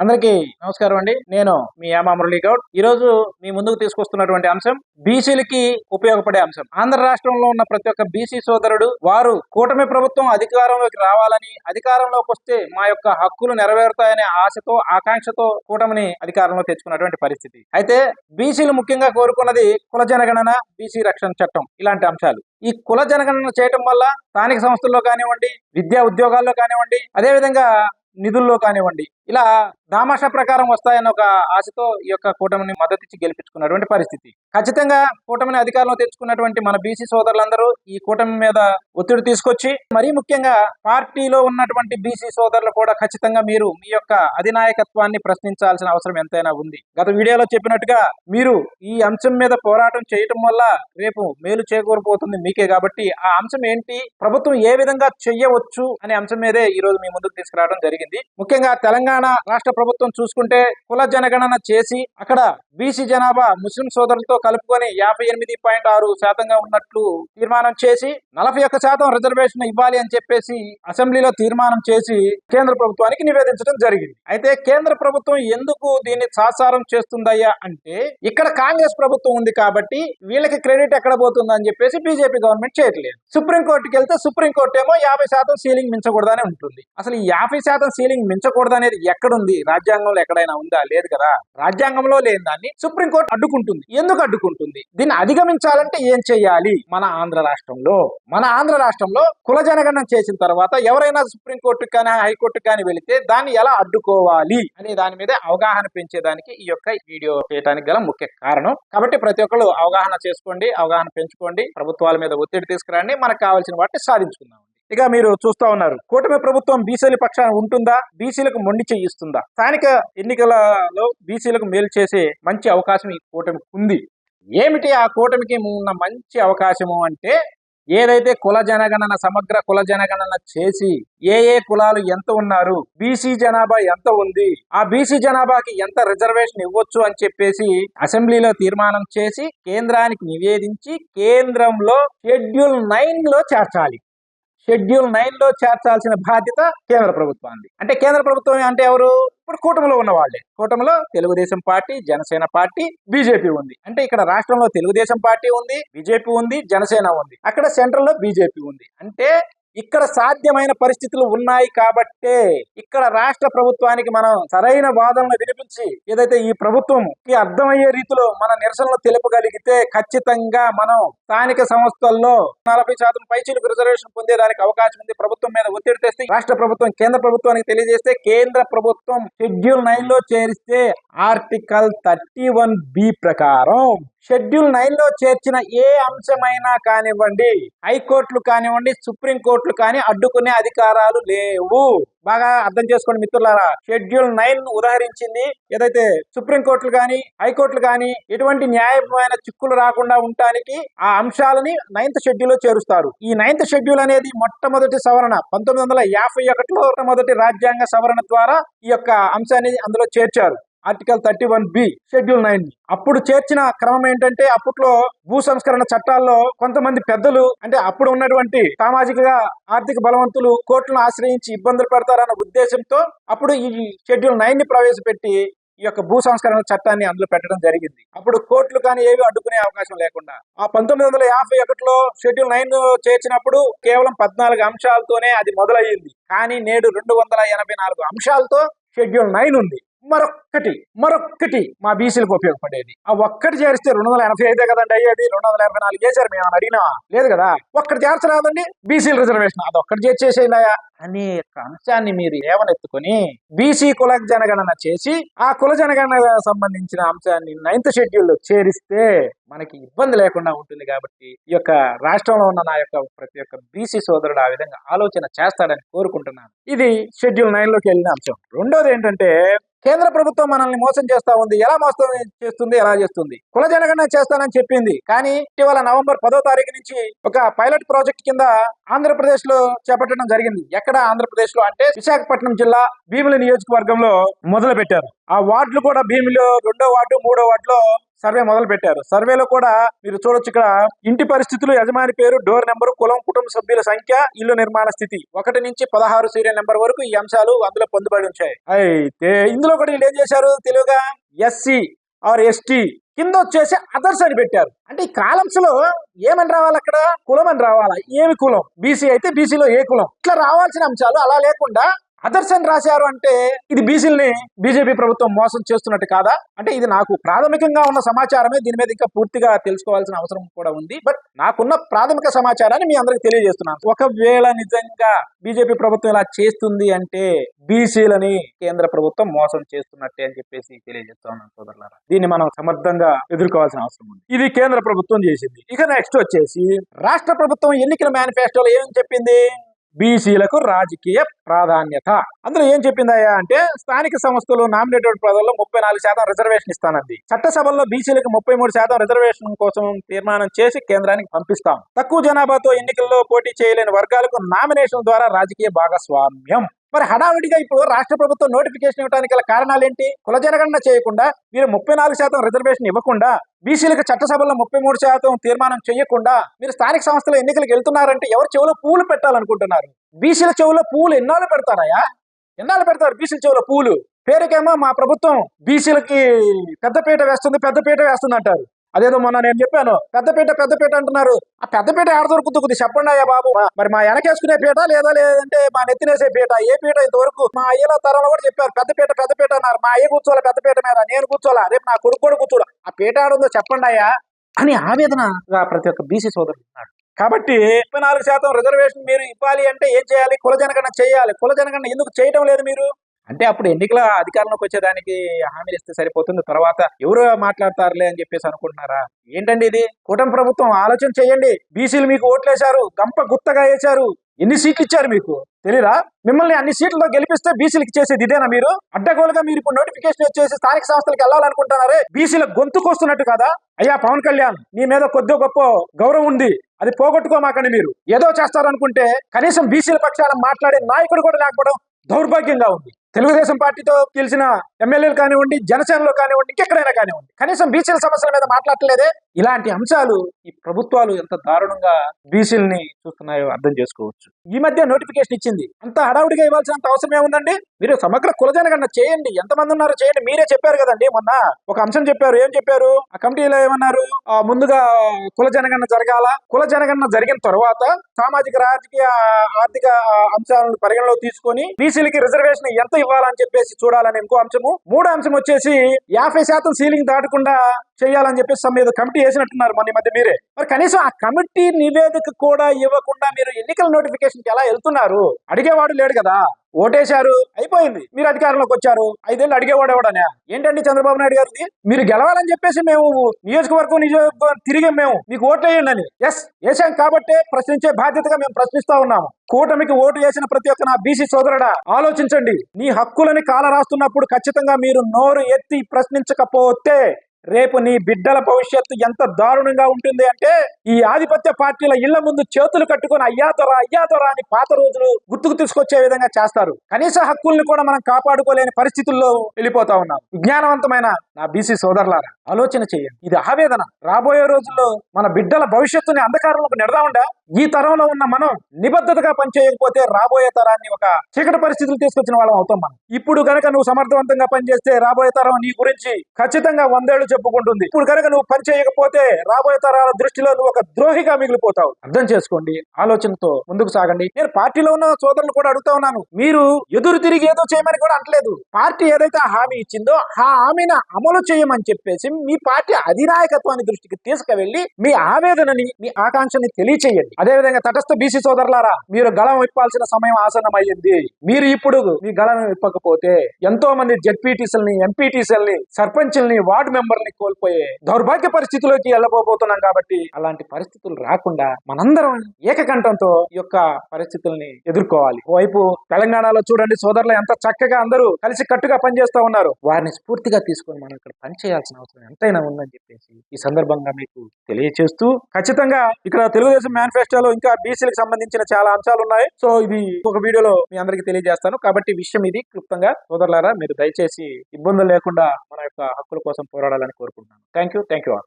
అందరికీ నమస్కారం అండి. నేను మీ యామా మురళీ గౌడ్ ఈ రోజు మీ ముందుకు తీసుకొస్తున్నటువంటి అంశం బీసీలకి ఉపయోగపడే అంశం. ఆంధ్ర రాష్ట్రంలో ఉన్న ప్రతి ఒక్క బీసీ సోదరుడు వారు కూటమి ప్రభుత్వం అధికారంలోకి రావాలని అధికారంలోకి వస్తే మా యొక్క హక్కులు నెరవేరుతాయనే ఆశతో ఆకాంక్షతో కూటమిని అధికారంలో తెచ్చుకున్నటువంటి పరిస్థితి. అయితే బీసీలు ముఖ్యంగా కోరుకున్నది కుల జనగణన బీసీ రక్షణ చట్టం ఇలాంటి అంశాలు. ఈ కుల జనగణన చేయటం వల్ల స్థానిక సంస్థల్లో కానివ్వండి విద్యా ఉద్యోగాల్లో కానివ్వండి అదేవిధంగా నిధుల్లో కానివ్వండి ఇలా దామాషా ప్రకారం వస్తాయన్న ఒక ఆశతో ఈ యొక్క కూటమిని మద్దతు ఇచ్చి గెలిపించుకున్నటువంటి పరిస్థితి. ఖచ్చితంగా కూటమిని అధికారంలో తెచ్చుకున్నటువంటి మన బీసీ సోదరులందరూ ఈ కూటమి మీద ఒత్తిడి తీసుకొచ్చి మరీ ముఖ్యంగా పార్టీలో ఉన్నటువంటి బీసీ సోదరులు కూడా ఖచ్చితంగా మీరు మీ యొక్క అధినాయకత్వాన్ని ప్రశ్నించాల్సిన అవసరం ఎంతైనా ఉంది. గత వీడియోలో చెప్పినట్టుగా మీరు ఈ అంశం మీద పోరాటం చేయటం వల్ల రేపు మేలు చేకూరిపోతుంది మీకే కాబట్టి ఆ అంశం ఏంటి ప్రభుత్వం ఏ విధంగా చెయ్యవచ్చు అనే అంశం మీదే ఈ రోజు మీ ముందుకు తీసుకురావడం జరిగింది. ముఖ్యంగా తెలంగాణ రాష్ట్ర ప్రభుత్వం చూసుకుంటే కుల జనగణన చేసి అక్కడ బీసీ జనాభా ముస్లిం సోదరులతో కలుపుకొని యాభై ఎనిమిది పాయింట్ ఆరు శాతంగా ఉన్నట్లు తీర్మానం చేసి నలభై ఒక్క శాతం రిజర్వేషన్ ఇవ్వాలి అని చెప్పేసి అసెంబ్లీలో తీర్మానం చేసి కేంద్ర ప్రభుత్వానికి నివేదించడం జరిగింది. అయితే కేంద్ర ప్రభుత్వం ఎందుకు దీన్ని సాసారం చేస్తుందయ్యా అంటే ఇక్కడ కాంగ్రెస్ ప్రభుత్వం ఉంది కాబట్టి వీళ్ళకి క్రెడిట్ ఎక్కడ పోతుందని చెప్పేసి బీజేపీ గవర్నమెంట్ చేయట్లేదు. సుప్రీంకోర్టుకి వెళ్తే సుప్రీంకోర్టు ఏమో యాభై శాతం సీలింగ్ మించకూడదనే ఉంటుంది. అసలు ఈ యాభై శాతం సీలింగ్ మించకూడదనేది ఎక్కడుంది? రాజ్యాంగంలో ఎక్కడైనా ఉందా? లేదు కదా. రాజ్యాంగంలో లేని దాన్ని సుప్రీంకోర్టు అడ్డుకుంటుంది. ఎందుకు అడ్డుకుంటుంది? దీన్ని అధిగమించాలంటే ఏం చేయాలి? మన ఆంధ్ర రాష్ట్రంలో. మన ఆంధ్ర రాష్ట్రంలో కుల జనగణన చేసిన తర్వాత ఎవరైనా సుప్రీంకోర్టు కానీ హైకోర్టు కానీ వెళితే దాన్ని ఎలా అడ్డుకోవాలి? అనే దాని మీద అవగాహన పెంచేదానికి ఈ యొక్క వీడియో చేయడానికి గల ముఖ్య కారణం. కాబట్టి ప్రతి ఒక్కరు అవగాహన చేసుకోండి అవగాహన పెంచుకోండి. ప్రభుత్వాల మీద ఒత్తిడి తీసుకురండి. మనకు కావాల్సిన వాటిని సాధించుకుందాం. ఇక మీరు చూస్తా ఉన్నారు. కూటమి ప్రభుత్వం బీసీల పక్షాన ఉంటుందా? బీసీలకు మొండి చేయిస్తుందా స్థానిక ఎన్నికలలో బీసీలకు మేలు చేసే మంచి అవకాశం ఈ కూటమికి ఉంది. ఏమిటి ఆ కూటమికి ఉన్న మంచి అవకాశము అంటే ఏదైతే కుల జనగణన సమగ్ర కుల జనగణన చేసి ఏ ఏ కులాలు ఎంత ఉన్నారు బీసీ జనాభా ఎంత ఉంది ఆ బీసీ జనాభాకి ఎంత రిజర్వేషన్ ఇవ్వచ్చు అని చెప్పేసి అసెంబ్లీలో తీర్మానం చేసి కేంద్రానికి నివేదించి కేంద్రంలో షెడ్యూల్ నైన్లో చేర్చాలి. షెడ్యూల్ నైన్లో చేర్చాల్సిన బాధ్యత కేంద్ర ప్రభుత్వానికి అంటే కేంద్ర ప్రభుత్వం అంటే ఎవరు? ఇప్పుడు కూటమిలో ఉన్న వాళ్ళే కూటమిలో Telugu Desam party Janasena party BJP ఉంది. అంటే ఇక్కడ రాష్ట్రంలో తెలుగుదేశం పార్టీ ఉంది బీజేపీ ఉంది జనసేన ఉంది. అక్కడ సెంట్రల్లో బీజేపీ ఉంది. అంటే ఇక్కడ సాధ్యమైన పరిస్థితులు ఉన్నాయి కాబట్టే ఇక్కడ రాష్ట్ర ప్రభుత్వానికి మనం సరైన వాదనలు వినిపించి ఏదైతే ఈ ప్రభుత్వంకి అర్థమయ్యే రీతిలో మన నిరసనలు తెలుపగలిగితే ఖచ్చితంగా మనం స్థానిక సంస్థల్లో నలభై శాతం పైచీలకు రిజర్వేషన్ పొందేదానికి అవకాశం ఉంది. ప్రభుత్వం మీద ఒత్తిడి తెస్తే రాష్ట్ర ప్రభుత్వం కేంద్ర ప్రభుత్వానికి తెలియజేస్తే కేంద్ర ప్రభుత్వం షెడ్యూల్ నైన్లో చేరిస్తే ఆర్టికల్ థర్టీ వన్ బి ప్రకారం షెడ్యూల్ నైన్లో చేర్చిన ఏ అంశమైనా కానివ్వండి హైకోర్టులు కానివ్వండి సుప్రీం కోర్టులు కానీ అడ్డుకునే అధికారాలు లేవు. బాగా అర్థం చేసుకోండి మిత్రులారా. షెడ్యూల్ నైన్ ఉదహరించింది. ఏదైతే సుప్రీం కోర్టులు కానీ హైకోర్టులు కానీ ఎటువంటి న్యాయమైన చిక్కులు రాకుండా ఉండటానికి ఆ అంశాలని నైన్త్ షెడ్యూల్లో చేరుస్తారు. ఈ నైన్త్ షెడ్యూల్ అనేది మొట్టమొదటి సవరణ పంతొమ్మిది వందల యాభై ఒకటిలో మొదటి రాజ్యాంగ సవరణ ద్వారా ఈ యొక్క అంశాన్ని అందులో చేర్చారు. Article thirty one B schedule nine అప్పుడు చేర్చిన క్రమం ఏంటంటే అప్పట్లో భూ సంస్కరణ చట్టాల్లో కొంతమంది పెద్దలు అంటే అప్పుడు ఉన్నటువంటి సామాజిక ఆర్థిక బలవంతులు కోర్టులను ఆశ్రయించి ఇబ్బందులు పెడతారన్న ఉద్దేశంతో అప్పుడు ఈ షెడ్యూల్ నైన్ని ప్రవేశపెట్టి ఈ యొక్క భూ సంస్కరణ చట్టాన్ని అందులో పెట్టడం జరిగింది. అప్పుడు కోర్టులు కానీ ఏవి అడ్డుకునే అవకాశం లేకుండా. ఆ పంతొమ్మిది వందల యాభై ఒకటిలో షెడ్యూల్ నైన్ చేర్చినప్పుడు కేవలం పద్నాలుగు అంశాలతోనే అది మొదలయ్యింది. కానీ నేడు రెండు వందల ఎనభై నాలుగు అంశాలతో షెడ్యూల్ నైన్ ఉంది. మరొక్కటి మరొక్కటి మా బీసీలకు ఉపయోగపడేది. ఆ ఒక్కటి చేరిస్తే రెండు వందల ఎనభై ఐదే కదండి అయ్యేది రెండు వందల ఎనభై నాలుగు చేశారు మేము అడిగినా? లేదు కదా? ఒక్కటి చేర్చరాదండి బీసీల రిజర్వేషన్. అది ఒక్కటి చేర్చేసేయండియా అనే అంశాన్ని మీరు ఏమనెత్తుకొని బీసీ కుల జనగణన చేసి ఆ కుల జనగణన సంబంధించిన అంశాన్ని నైన్త్ షెడ్యూల్లో చేరిస్తే మనకి ఇబ్బంది లేకుండా ఉంటుంది కాబట్టి ఈ యొక్క రాష్ట్రంలో ఉన్న నా యొక్క ప్రతి ఒక్క బీసీ సోదరుడు ఆ విధంగా ఆలోచన చేస్తాడని కోరుకుంటున్నాను. ఇది షెడ్యూల్ నైన్లోకి వెళ్ళిన అంశం. రెండోది ఏంటంటే కేంద్ర ప్రభుత్వం మనల్ని మోసం చేస్తా ఉంది. ఎలా మోసం చేస్తుంది? ఎలా చేస్తుంది? కుల జనగణన చేస్తానని చెప్పింది. కానీ ఇటీవల నవంబర్ పదో తారీఖు నుంచి ఒక పైలట్ ప్రాజెక్ట్ కింద ఆంధ్రప్రదేశ్లో చేపట్టడం జరిగింది. ఎక్కడ? ఆంధ్రప్రదేశ్లో అంటే విశాఖపట్నం జిల్లా భీముల నియోజకవర్గంలో మొదలు పెట్టారు ఆ వార్డులు కూడా భీమిలో రెండో వార్డు మూడో వార్డులో సర్వే మొదలు పెట్టారు సర్వేలో కూడా మీరు చూడొచ్చు ఇక్కడ ఇంటి పరిస్థితులు యజమాని పేరు డోర్ నెంబర్ కులం కుటుంబ సభ్యుల సంఖ్య ఇల్లు నిర్మాణ స్థితి. ఒకటి నుంచి పదహారు సీరియల్ నెంబర్ వరకు ఈ అంశాలు అందులో పొందుపడి ఉంచాయి. అయితే ఇందులో కూడా వీళ్ళు ఏం చేశారు తెలుగుగా ఎస్సీ ఆర్ ఎస్టీ కింద వచ్చేసి అదర్స్ అని పెట్టారు. అంటే ఈ కాలమ్స్లో ఏమని రావాలి అక్కడ? కులం అని రావాలా? ఏమి కులం? బీసీ అయితే బీసీలో ఏ కులం? ఇట్లా రావాల్సిన అంశాలు అలా లేకుండా అదర్స్ అని రాశారు అంటే ఇది బీసీలని బీజేపీ ప్రభుత్వం మోసం చేస్తున్నట్టు కాదా? అంటే ఇది నాకు ప్రాథమికంగా ఉన్న సమాచారమే. దీని మీద ఇంకా పూర్తిగా తెలుసుకోవాల్సిన అవసరం కూడా ఉంది. బట్ నాకున్న ప్రాథమిక సమాచారాన్ని మీ అందరికి తెలియజేస్తున్నాను. ఒకవేళ నిజంగా బీజేపీ ప్రభుత్వం ఇలా చేస్తుంది అంటే బీసీలని కేంద్ర ప్రభుత్వం మోసం చేస్తున్నట్టే అని చెప్పేసి తెలియజేస్తున్నాను సోదరులారా. దీన్ని మనం సమర్థంగా ఎదుర్కోవాల్సిన అవసరం ఉంది. ఇది కేంద్ర ప్రభుత్వం చేసింది. ఇక నెక్స్ట్ వచ్చేసి రాష్ట్ర ప్రభుత్వం ఎన్నికల మేనిఫెస్టోలో ఏం చెప్పింది? బీసీలకు రాజకీయ ప్రాధాన్యత. అందులో ఏం చెప్పిందయ్యా అంటే స్థానిక సంస్థలు నామినేటెడ్ పదవుల్లో ముప్పై నాలుగు శాతం రిజర్వేషన్ ఇస్తానంది. చట్టసభల్లో బీసీలకు ముప్పై మూడు శాతం రిజర్వేషన్ కోసం తీర్మానం చేసి కేంద్రానికి పంపిస్తాం. తక్కువ జనాభాతో ఎన్నికల్లో పోటీ చేయలేని వర్గాలకు నామినేషన్ ద్వారా రాజకీయ భాగస్వామ్యం. మరి హడావిడిగా ఇప్పుడు రాష్ట్ర ప్రభుత్వం నోటిఫికేషన్ ఇవ్వడానికి గల కారణాలు ఏంటి కుల జనగణన చేయకుండా మీరు ముప్పై నాలుగు శాతం రిజర్వేషన్ ఇవ్వకుండా బీసీలకు చట్టసభలో ముప్పై మూడు శాతం తీర్మానం చేయకుండా మీరు స్థానిక సంస్థల ఎన్నికలకు వెళ్తున్నారంటే ఎవరు చెవులో పూలు పెట్టాలనుకుంటున్నారు? బీసీల చెవులో పూలు ఎన్నాళ్ళు పెడతారాయా ఎన్నాళ్ళు పెడతారు బీసీల చెవులో పూలు? పేరుకేమో మా ప్రభుత్వం బీసీలకి పెద్దపీట వేస్తుంది పెద్దపీట వేస్తుంది అంటారు. అదేదో మొన్న నేను చెప్పాను పెద్దపీట పెద్దపీట అంటున్నారు. ఆ పెద్దపీట ఆడ దొరుకుతుంది? చెప్పండి అయ్యా బాబు. మరి మా వెనకేసుకునే పీట లేదా లేదంటే మా నెత్తినేసే పీట? ఏ పీట ఇంతవరకు? మా అయ్యల తరంలో కూడా చెప్పారు పెద్దపీట పెద్దపీట అన్నారు. మా అయ్య కూర్చోవాలి పెద్దపీట మీద? నేను కూర్చోవాలా? రేపు నా కొడుకు కూడా కూర్చోవాలి ఆ పీట ఆడుందో చెప్పండి అయ్యా. అని ఆవేదన ప్రతి ఒక్క బీసీ సోదరుడు ఉన్నాడు. కాబట్టి ముప్పై నాలుగు శాతం రిజర్వేషన్ మీరు ఇవ్వాలి అంటే ఏం చేయాలి? కుల జనగణన చేయాలి. కుల జనగణన ఎందుకు చేయడం లేదు మీరు? అంటే అప్పుడు ఎన్నికల అధికారంలోకి వచ్చేదానికి హామీలు ఇస్తే సరిపోతుంది. తర్వాత ఎవరు మాట్లాడతారులే అని చెప్పేసి అనుకుంటున్నారా? ఏంటండి ఇది? కూటమి ప్రభుత్వం ఆలోచన చేయండి. బీసీలు మీకు ఓట్లేశారు. గంప గుత్తగా వేశారు. ఎన్ని సీట్లు ఇచ్చారు మీకు? తెలియరా మిమ్మల్ని అన్ని సీట్లతో గెలిపిస్తే బీసీలకు చేసేది ఇదేనా మీరు? అడ్డగోలుగా మీరు ఇప్పుడు నోటిఫికేషన్ వచ్చేసి స్థానిక సంస్థలకు వెళ్ళాలనుకుంటున్నారే? బీసీల గొంతుకొస్తున్నట్టు కదా? అయ్యా పవన్ కళ్యాణ్ నీ మీద కొద్ది గొప్ప గౌరవం ఉంది. అది పోగొట్టుకోమాకండి మీరు. ఏదో చేస్తారనుకుంటే కనీసం బీసీల పక్షాన మాట్లాడే నాయకుడు కూడా లేకపోవడం దౌర్భాగ్యంగా ఉంది. తెలుగుదేశం పార్టీతో గెలిచిన ఎమ్మెల్యేలు కానివ్వండి జనసేనలో కానివ్వండి ఇంకెక్కడైనా కానివ్వండి. కనీసం బీసీల సమస్యల మీద మాట్లాడలేదే ఇలాంటి అంశాలు ఈ ప్రభుత్వాలు ఎంత దారుణంగా బీసీలని చూస్తున్నాయో అర్థం చేసుకోవచ్చు. ఈ మధ్య నోటిఫికేషన్ ఇచ్చింది. అంత హడావుడిగా ఇవ్వాల్సినంత అవసరం ఏముందండి? మీరు సమగ్ర కులజనగణన చేయండి. ఎంతమంది ఉన్నారో చేయండి. మీరే చెప్పారు కదండి మొన్న. ఒక అంశం చెప్పారు. ఏం చెప్పారు? ఆ కమిటీలో ఏమన్నారు? ముందుగా కుల జనగణన జరగాల. కుల జనగణన జరిగిన తర్వాత సామాజిక రాజకీయ ఆర్థిక అంశాలను పరిగణలో తీసుకొని బీసీలకి రిజర్వేషన్ ఎంత ఇవ్వాలని చెప్పేసి చూడాలని ఇంకో అంశము. మూడో అంశం వచ్చేసి యాభై శాతం సీలింగ్ దాటకుండా చేయాలని చెప్పేసి సమ్ కమిటీ కమిటీ వేసినట్టున్నారు మొన్న మధ్య మీరే. మరి కనీసం ఆ కమిటీ నివేదిక కూడా ఇవ్వకుండా మీరు ఎన్నికల నోటిఫికేషన్కి ఎలా వెళ్తున్నారు? అడిగేవాడు లేడు కదా. ఓటేశారు అయిపోయింది. మీరు అధికారంలోకి వచ్చారు ఐదేళ్ళు అడిగేవాడు ఎవడనే? ఏంటండి చంద్రబాబు నాయుడు గారిది? మీరు గెలవాలని చెప్పేసి మేము నియోజకవర్గం నియోజకవర్గం తిరిగి మేము మీకు ఓట్లు వేయండి అని. ఎస్ వేసాం కాబట్టే ప్రశ్నించే బాధ్యతగా మేము ప్రశ్నిస్తా ఉన్నాము. కూటమికి ఓటు వేసిన ప్రతి ఒక్క నా బీసీ సోదరుడా ఆలోచించండి. నీ హక్కులని కాల రాస్తున్నప్పుడు ఖచ్చితంగా మీరు నోరు ఎత్తి ప్రశ్నించకపోతే రేపు నీ బిడ్డల భవిష్యత్తు ఎంత దారుణంగా ఉంటుంది అంటే ఈ ఆధిపత్య పార్టీల ఇళ్ళ ముందు చేతులు కట్టుకొని అయ్యా దొర అయ్యా దొర అని పాత రోజులు గుర్తుకు తీసుకొచ్చే విధంగా చేస్తారు. కనీస హక్కుల్ని కూడా మనం కాపాడుకోలేని పరిస్థితుల్లో వెళ్ళిపోతా ఉన్నాం. విజ్ఞానవంతమైన నా బీసీ సోదరులారా ఆలోచన చేయండి. ఇది ఆవేదన. రాబోయే రోజుల్లో మన బిడ్డల భవిష్యత్తుని అంధకారంలోకి నెడదామండా ఈ తరంలో ఉన్న మనం నిబద్ధతగా పనిచేయకపోతే రాబోయే తరాన్ని ఒక చీకటి పరిస్థితులు తీసుకొచ్చిన వాళ్ళం అవుతాం మనం. ఇప్పుడు కనుక నువ్వు సమర్థవంతంగా పనిచేస్తే రాబోయే తరం నీ గురించి ఖచ్చితంగా వందేళ్ళు చెప్పుకుంటుంది. ఇప్పుడు కనుక నువ్వు పని చేయకపోతే రాబోయే తరాల దృష్టిలో నువ్వు ఒక ద్రోహిగా మిగిలిపోతావు. అర్థం చేసుకోండి. ఆలోచనతో ముందుకు సాగండి. నేను పార్టీలో ఉన్న సోదరులు కూడా అడుగుతా ఉన్నాను. మీరు ఎదురు తిరిగి ఏదో చేయమని కూడా అంటలేదు. పార్టీ ఏదైతే హామీ ఇచ్చిందో ఆ హామీని అమలు చేయమని చెప్పేసి మీ పార్టీ అధినాయకత్వాన్ని దృష్టికి తీసుకువెళ్ళి మీ ఆవేదనని మీ ఆకాంక్షని తెలియచేయండి. అదేవిధంగా తటస్థ బీసీ సోదరులారా మీరు గళం విప్పాల్సిన సమయం ఆసన్నమయ్యింది. మీరు ఇప్పుడు మీ గళం విప్పకపోతే ఎంతో మంది జడ్పీటీసీలని ఎంపీటీసీలని సర్పంచుల్ని వార్డు మెంబర్ని కోల్పోయే దౌర్భాగ్య పరిస్థితిలోకి వెళ్ళబోతున్నాం కాబట్టి అలాంటి పరిస్థితులు రాకుండా మనందరం ఏకకంఠంతో ఈ యొక్క పరిస్థితుల్ని ఎదుర్కోవాలి. ఓవైపు తెలంగాణలో చూడండి సోదరులు ఎంత చక్కగా అందరూ కలిసి కట్టుగా పనిచేస్తూ ఉన్నారు. వారిని స్ఫూర్తిగా తీసుకుని మనం ఇక్కడ పని చేయాల్సిన అవసరం ఎంతైనా ఉందని చెప్పేసి ఈ సందర్భంగా మీకు తెలియచేస్తూ ఖచ్చితంగా ఇక్కడ తెలుగుదేశం మేనిఫెస్టోలో ఇంకా బీసీలకు సంబంధించిన చాలా అంశాలు ఉన్నాయి. సో ఇది ఒక వీడియోలో మీ అందరికీ తెలియజేస్తాను. కాబట్టి విషయం ఇది. క్లుప్తంగా సోదరులారా మీరు దయచేసి ఇబ్బందులు లేకుండా మన యొక్క హక్కుల కోసం పోరాడాలని కోరుకుంటున్నాను. Thank you thank you